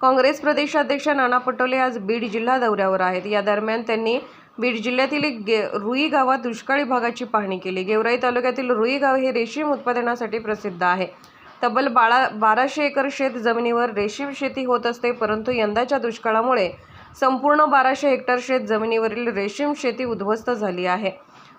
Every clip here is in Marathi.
काँग्रेस प्रदेशाध्यक्ष नाना पटोले आज बीड जिल्हा दौऱ्यावर आहेत. या दरम्यान त्यांनी बीड जिल्ह्यातील गे रुई गावात दुष्काळी भागाची पाहणी केली. गेवराई तालुक्यातील रुई गाव हे रेशीम उत्पादनासाठी प्रसिद्ध आहे. तब्बल बाळा बाराशे एकर शेत जमिनीवर रेशीम शेती होत असते परंतु यंदाच्या दुष्काळामुळे संपूर्ण बाराशे हेक्टर शेत जमिनीवरील रेशीम शेती उद्ध्वस्त झाली आहे.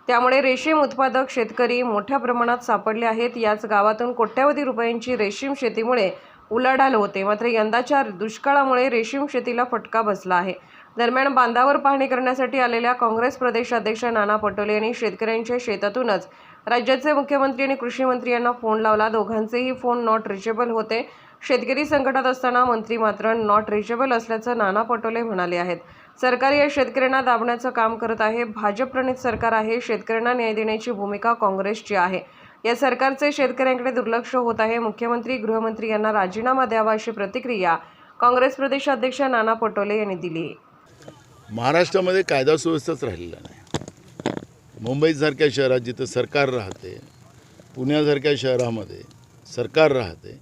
त्यामुळे रेशीम उत्पादक शेतकरी मोठ्या प्रमाणात सापडले आहेत. याच गावातून कोट्यावधी रुपयांची रेशीम शेतीमुळे उलाढाल होते. मात्र यंदाच्या दुष्काळामुळे रेशीम शेतीला फटका बसला आहे. दरम्यान बांधावर पाहणी करण्यासाठी आलेल्या काँग्रेस प्रदेशाध्यक्ष नाना पटोले यांनी शेतकऱ्यांच्या शेतातूनच राज्याचे मुख्यमंत्री आणि कृषी मंत्री यांना फोन लावला. दोघांचेही फोन नॉट रिचेबल होते. शेतकरी संकटात असताना मंत्री मात्र नॉट रिचेबल असल्याचं नाना पटोले म्हणाले आहेत. सरकार या शेतकऱ्यांना दाबण्याचं काम करत आहे. भाजप प्रणित सरकार आहे. शेतकऱ्यांना न्याय देण्याची भूमिका काँग्रेसची आहे. या सरकारचे शेतकऱ्यांकडे दुर्लक्ष होत आहे. मुख्यमंत्री गृहमंत्री यांना राजीनामा द्यावा अशी प्रतिक्रिया काँग्रेस प्रदेशाध्यक्ष नाना पटोले यांनी दिली. महाराष्ट्रामध्ये कायदा सुव्यवस्थाच राहिलेला नाही. मुंबईसारख्या शहरात जिथं सरकार राहते पुण्यासारख्या शहरामध्ये सरकार राहते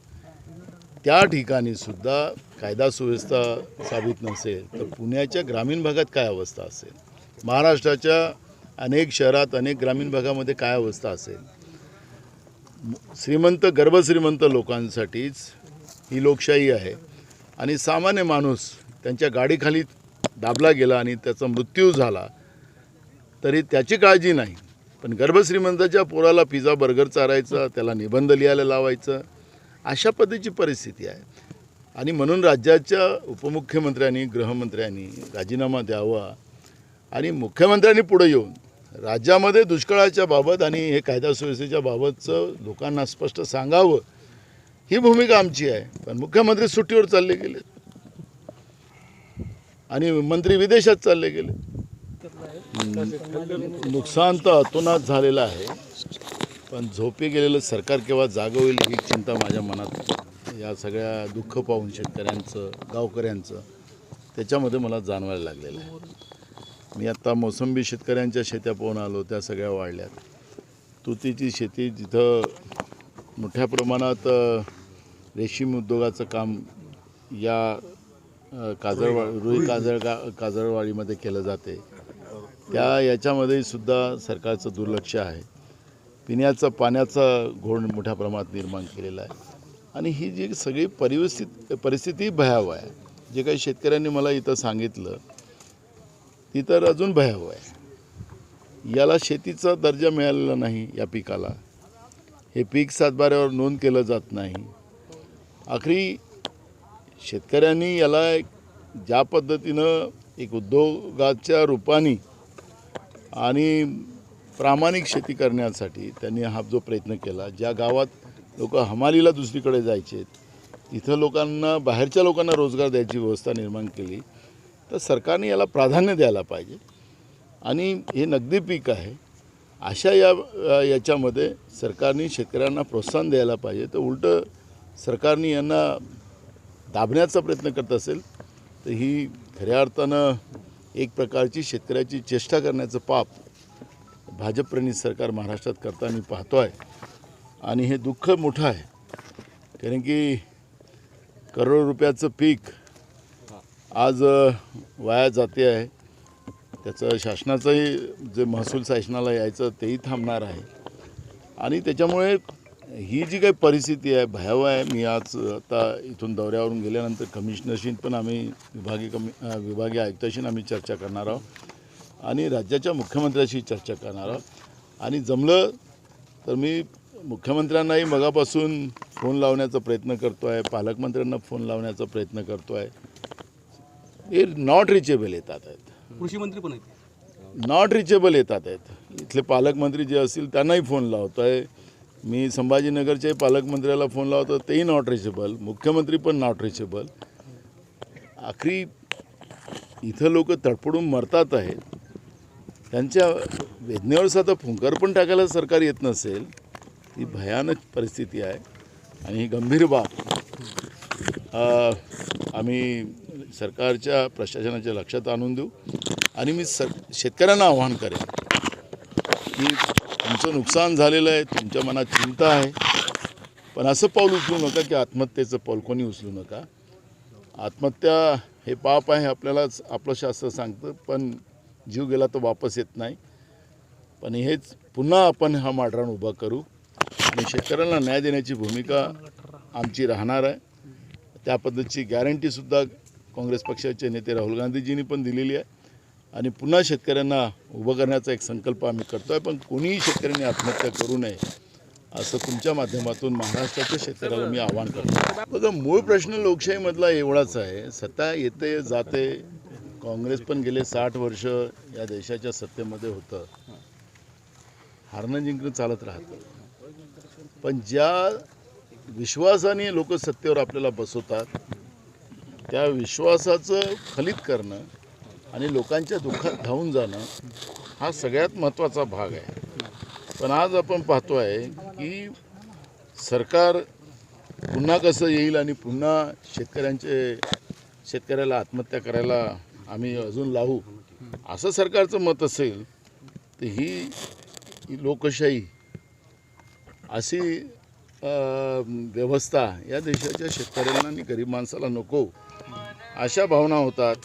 त्या ठिकाणी सुद्धा कायदा सुव्यवस्था साबित नसेल तर पुण्याच्या ग्रामीण भागात काय अवस्था असेल? महाराष्ट्राच्या अनेक शहरात अनेक ग्रामीण भागामध्ये काय अवस्था असेल? श्रीमंत गर्भश्रीमंत लोकांसाठीच ही लोकशाही आहे. आणि सामान्य माणूस त्यांच्या गाडीखाली दाबला गेला आणि त्याचा मृत्यू झाला तरी त्याची काळजी नाही. पण गर्भश्रीमंताच्या पोराला पिझ्झा बर्गर चारायचा त्याला निबंध लिहायला लावायचं अशा पद्धतीची परिस्थिती आहे. आणि म्हणून राज्याच्या उपमुख्यमंत्र्यांनी गृहमंत्र्यांनी राजीनामा द्यावा आणि मुख्यमंत्र्यांनी पुढे येऊन राज्यामध्ये दुष्काळाच्या बाबत आणि हे कायदा सुव्यवस्थेच्या बाबतचं लोकांना स्पष्ट सांगावं ही भूमिका आमची आहे. पण मुख्यमंत्री सुट्टीवर चालले गेले. आणि मंत्री विदेशात चालले गेले. नुकसान तर अतोनात झालेलं आहे. पण झोपी गेलेलं सरकार केव्हा जागं होईल ही चिंता माझ्या मनात या सगळ्या दुःख पाहून शेतकऱ्यांचं गावकऱ्यांचं त्याच्यामध्ये मला जाणवायला लागलेलं आहे. मी आत्ता मोसंबी शेतकऱ्यांच्या शेत्या पाहून आलो त्या सगळ्या वाढल्यात. तुतीची शेती जिथं मोठ्या प्रमाणात रेशीम उद्योगाचं काम या काजळवा रुई काजळ का काजळवाडीमध्ये केलं जाते. त्या याच्यामध्ये सुद्धा सरकारचं दुर्लक्ष आहे. पिण्याचं पाण्याचा घोण मोठ्या प्रमाणात निर्माण केलेला आहे. आणि ही जी सगळी परिस्थिती परिस्थिती भयावह आहे. जे काही शेतकऱ्यांनी मला इथं सांगितलं ती तर अजून भयावह आहे. याला शेतीचा दर्जा मिळालेला नाही या पिकाला. हे पीक सातबाऱ्यावर नोंद केलं जात नाही. आखरी शेतकऱ्यांनी याला एक ज्या पद्धतीनं एक उद्योगाच्या रूपाने आणि प्रामाणिक शेती करण्यासाठी त्यांनी हा जो प्रयत्न केला ज्या गावात लोक हमालीला दुसरीकडे जायचे तिथं लोकांना बाहेरच्या लोकांना रोजगार द्यायची व्यवस्था निर्माण केली. तर सरकारने याला प्राधान्य द्यायला पाहिजे. आणि हे नगदी पीक आहे. अशा या याच्यामध्ये सरकारने शेतकऱ्यांना प्रोत्साहन द्यायला पाहिजे. तर उलटं सरकारने यांना दाबण्याचा प्रयत्न करत असेल तर ही खऱ्या अर्थानं एक प्रकारची शेतकऱ्याची चेष्टा करण्याचं पाप भाजपप्रणित सरकार महाराष्ट्रात करताना पाहतो आहे आणि हे दुःख मोठं आहे. कारण की करोड रुपयाचं पीक आज वाया जाते आहे. त्याचं शासनाचंही जे महसूल शासनाला यायचं तेही थांबणार आहे. आणि त्याच्यामुळे ही जी काही परिस्थिती आहे भयावह आहे मी आज आता इथून दौऱ्यावरून गेल्यानंतर कमिशनरशी पण आम्ही विभागीय कमी विभागीय आयुक्ताशी आम्ही चर्चा करणार आहोत. आणि राज्याच्या मुख्यमंत्र्याशी चर्चा करणार आहोत. आणि जमलं तर मी मुख्यमंत्र्यांनाही मगापासून फोन लावण्याचा प्रयत्न करतो आहे पालकमंत्र्यांना फोन लावण्याचा प्रयत्न करतो आहे हे नॉट रिचेबल येतात आहेत. कृषी मंत्री पण आहेत. नॉट रिचेबल येतात आहेत. इथले पालकमंत्री जे असतील त्यांनाही फोन लावतो आहे मी संभाजीनगरचे पालकमंत्र्याला फोन लावतो तेही नॉट रिचेबल मुख्यमंत्री पण नॉट रिचेबल आखरी इथं लोक तडपडून मरतात आहेत. त्यांच्या वेदनेवर साधा फुंकर पण टाकायला सरकार येत नसेल ही भयानक परिस्थिती आहे. आणि ही गंभीर बाब. आम्ही सरकारच्या प्रशासनाच्या लक्षात आणून देऊ. आणि मी सर शेतकऱ्यांना आव्हान करेन की तुमचं नुकसान झालेलं आहे तुमच्या मनात चिंता आहे. पण असं पाऊल उचलू नका की आत्महत्येचं पाऊल कोणी उचलू नका. आत्महत्या हे पाप आहे आपल्यालाच आपलं शास्त्र सांगतं पण जीव गेला तर वापस येत नाही. पण हेच पुन्हा आपण हा माडरण उभा करू. आणि शेतकऱ्यांना न्याय देण्याची भूमिका आमची राहणार आहे. त्या पद्धतीची गॅरंटीसुद्धा काँग्रेस पक्षाचे नेते राहुल गांधीजींनी पण दिलेली आहे. आणि पुन्हा शेतकऱ्यांना उभं करण्याचा एक संकल्प आम्ही करतो आहे पण कोणीही शेतकऱ्यांनी आत्महत्या करू नये असं तुमच्या माध्यमातून महाराष्ट्राच्या शेतकऱ्याला मी आवाहन करतो बघा मूळ प्रश्न लोकशाहीमधला एवढाच आहे. सत्ता येते जाते. काँग्रेस पण गेले साठ वर्ष या देशाच्या सत्तेमध्ये होतं. हारणं जिंकणं चालत राहतं. पण ज्या विश्वासाने लोक सत्तेवर आपल्याला बसवतात त्या विश्वासाचं फलित करणं आणि लोकांच्या दुःखात धावून जाणं हा सगळ्यात महत्त्वाचा भाग आहे. पण आज आपण पाहतो आहे की सरकार पुन्हा कसं येईल आणि पुन्हा शेतकऱ्यांचे शेतकऱ्याला आत्महत्या करायला आम्ही अजून लावू असं सरकारचं मत असेल तर ही लोकशाही अशी व्यवस्था या देशाच्या शेतकऱ्यांना आणि गरीब माणसाला नको. अशा भावना होतात.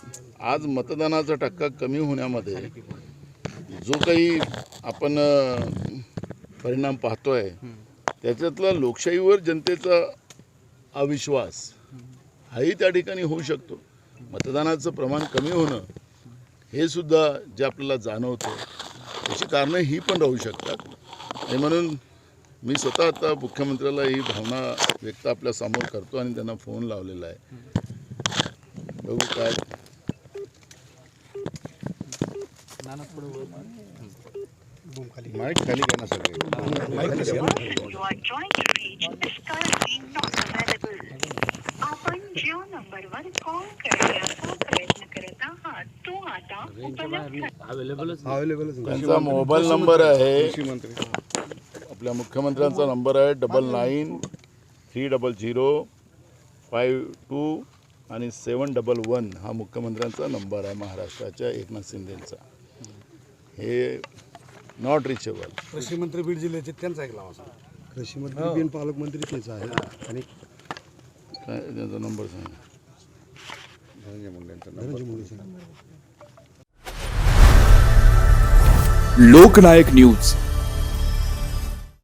आज मतदानाचा टक्का कमी होण्यामध्ये जो काही आपण परिणाम परिणाम पाहतोय त्याच्यातला लोकशाहीवर जनतेचा अविश्वास हाही त्या ठिकाणी होऊ शकतो. मतदानाचं प्रमाण कमी होणं हे सुद्धा जे आपल्याला जाणवतं त्याची कारणं ही पण राहू शकतात. आणि म्हणून मी स्वतः आता मुख्यमंत्र्याला ही भावना व्यक्त आपल्यासमोर करतो आणि त्यांना फोन लावलेला आहे. बघू काय. माईक खाली. घ्या ना सगळे. You are trying to reach is currently not available. आपण ज्या नंबरवर कॉल करण्याचा प्रयत्न करत आहात. तो आता उपलब्ध अवेलेबलच अवेलेबलच त्यांचा मोबाईल नंबर आहे. कृषी मंत्री. आपल्या मुख्यमंत्र्यांचा नंबर आहे double nine three double zero five two आणि सेवन डबल वन हा मुख्यमंत्र्यांचा नंबर आहे महाराष्ट्राच्या एकनाथ शिंदेचा. हे नॉट रिचेबल कृषी मंत्री बीड जिल्ह्याचे त्यांचा एक लावा कृषी मंत्री बिन पालकमंत्री तेच आहे. आणि काय त्यांचा नंबर सांगा. धनंजय मुंडेंचा नंबर. लोकनायक न्यूज.